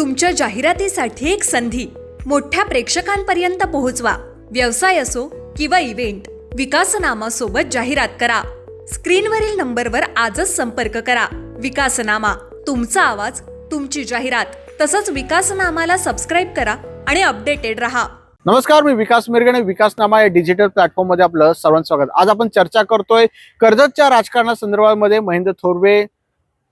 तुमच्या जाहिरातीसाठी एक संधी. मोठ्या प्रेक्षकांपर्यंत पोहोचवा. व्यवसाय असो किंवा इव्हेंट विकासनामा सोबत जाहिरात करा. स्क्रीनवरील नंबरवर आजच संपर्क करा. विकासनामा तुमचा आवाज तुमची जाहिरात तसंच विकासनामाला सबस्क्राईब करा आणि अपडेटेड रहा. नमस्कार मी विकास मिरगणे विकासनामा या डिजिटल प्लॅटफॉर्ममध्ये आपलं सर्वांचं स्वागत. आज आपण चर्चा करतोय कर्जतच्या राजकारणासंदर्भामध्ये महेंद्र थोरवे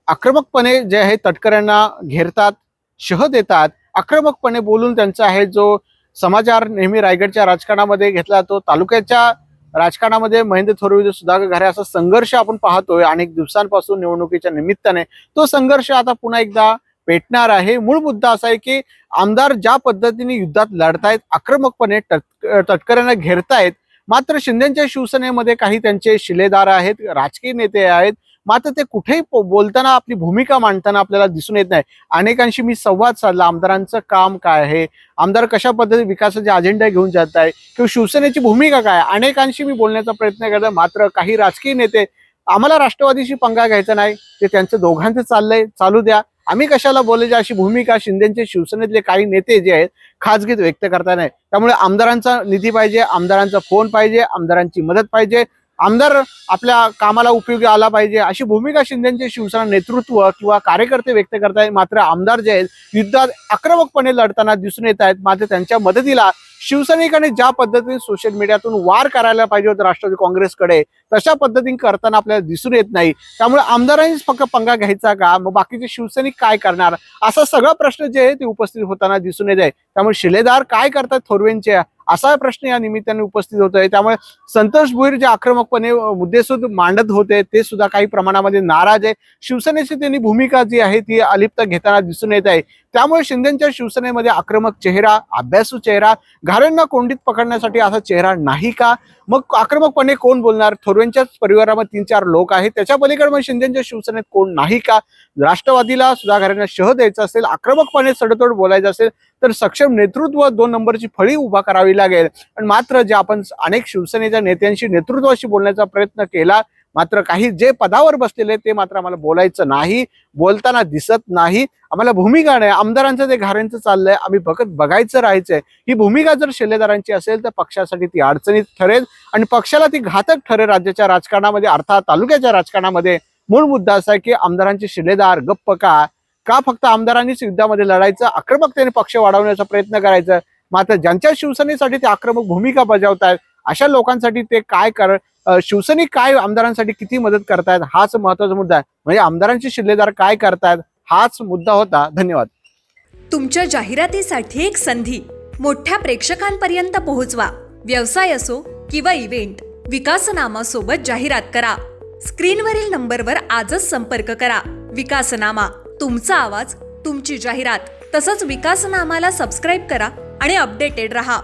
आक्रमकपणे जे आहे तटकऱ्यांना घेरतात. शह देतात आक्रमकपणे बोलून त्यांचा आहे जो समाचार नेहमी रायगडच्या राजकारणामध्ये घेतला जातो. तालुक्याच्या राजकारणामध्ये महेंद्र थोरविद सुधाकर घरे असा संघर्ष आपण पाहतोय अनेक दिवसांपासून निवडणुकीच्या निमित्ताने. तो संघर्ष आता पुन्हा एकदा पेटणार आहे. मूळ मुद्दा असा आहे की आमदार ज्या पद्धतीने युद्धात लढतायत आक्रमकपणे तट तटकऱ्यांना घेरतायत मात्र शिंदेच्या शिवसेनेमध्ये काही त्यांचे शिलेदार आहेत राजकीय नेते आहेत मात्र ते कुठेही पो- बोलताना आपली भूमिका मांडताना आपल्याला दिसून येत नाही. अनेकांशी मी संवाद साधला. आमदारांचं काम काय आहे? आमदार कशा पद्धती विकासाचे अजेंडा घेऊन जात आहे? किंवा शिवसेनेची भूमिका काय? अनेकांशी मी बोलण्याचा प्रयत्न करतो मात्र काही राजकीय नेते आम्हाला राष्ट्रवादीशी पंगा घ्यायचा नाही. ते त्यांचं दोघांचं चाललंय. चालू द्या. आम्ही कशाला बोलायचे? अशी भूमिका शिंदेचे शिवसेनेतले काही नेते जे आहेत खाजगीत व्यक्त करता नाही. त्यामुळे आमदारांचा निधी पाहिजे आमदारांचा फोन पाहिजे आमदारांची मदत पाहिजे. आमदार आपल्या कामाला उपयोगी आला पाहिजे. अशी भूमिका शिंदेचे शिवसेना नेतृत्व किंवा कार्यकर्ते व्यक्त करतायत. मात्र आमदार जे आहेत युद्धात आक्रमकपणे लढताना दिसून येत आहेत. मात्र त्यांच्या मदतीला शिवसैनिकांनी ज्या पद्धतीने सोशल मीडियातून वार करायला पाहिजे होतं राष्ट्रवादी काँग्रेसकडे तशा पद्धतीने करताना आपल्याला दिसून येत नाही. त्यामुळे आमदारांनीच फक्त पंगा घ्यायचा का? मग बाकीचे शिवसैनिक काय करणार? असा सगळा प्रश्न जे आहे ते उपस्थित होताना दिसून येत आहे. त्यामुळे शिलेदार काय करतात थोरवेंचे? असा प्रश्न या निमित्ताने उपस्थित होतोय. त्यामुळे संतोष भुईर जे आक्रमकपणे मुद्दे मुद्देसूद मांडत होते ते सुद्धा काही प्रमाणामध्ये नाराज आहे. शिवसेनेची त्यांनी भूमिका जी आहे ती अलिप्त घेताना दिसून येत आहे. त्यामुळे शिंदेच्या शिवसेनेमध्ये आक्रमक चेहरा अभ्यासू चेहरा घाऱ्यांना कोंडीत पकडण्यासाठी असा चेहरा नाही का? मग आक्रमकपणे कोण बोलणार? थोरवेंच्याच परिवारामध्ये तीन चार लोक आहेत. त्याच्या पलीकडे मग शिंदेच्या शिवसेनेत कोण नाही का? राष्ट्रवादीला सुद्धा घरांना शह द्यायचा असेल आक्रमकपणे सडतोड बोलायचं असेल तर सक्षम नेतृत्व दोन नंबरची फळी उभा करावी लागेल. पण मात्र जे आपण अनेक शिवसेनेच्या नेत्यांशी नेतृत्वाशी बोलण्याचा प्रयत्न केला मात्र काही जे पदावर बसलेले ते मात्र आम्हाला बोलायचं नाही बोलताना दिसत नाही. आम्हाला भूमिका नाही. आमदारांचं ते घाऱ्यांचं चाललंय आम्ही बघत बघायचं राहायचंय. ही भूमिका जर शिलेदारांची असेल तर पक्षासाठी ती अडचणीत ठरेल आणि पक्षाला ती घातक ठरेल राज्याच्या राजकारणामध्ये अर्थात तालुक्याच्या राजकारणामध्ये. मूळ मुद्दा असा आहे की आमदारांचे शिलेदार गप्प का? का फक्त आमदारांनीच युद्धामध्ये लढायचं आक्रमकतेने पक्ष वाढवण्याचा प्रयत्न करायचा? मात्र ज्यांच्या शिवसेनेसाठी ते आक्रमक भूमिका बजावतायत अशा लोकांसाठी ते काय कर शिवसैनिक काय आमदारांसाठी किती मदत करतायत हाच महत्त्वाचा मुद्दा आहे. म्हणजे आमदारांचे शिल्लेदार काय करतायत हाच मुद्दा होता. धन्यवाद. तुमच्या जाहिरातीसाठी एक संधी. मोठ्या प्रेक्षकांपर्यंत पोहोचवा. व्यवसाय असो किंवा इव्हेंट विकासनामा सोबत जाहिरात करा. स्क्रीनवरील नंबरवर आजच संपर्क करा. विकासनामा तुमचा आवाज तुमची जाहिरात तसंच विकासनामाला सबस्क्राईब करा आणि अपडेटेड रहा.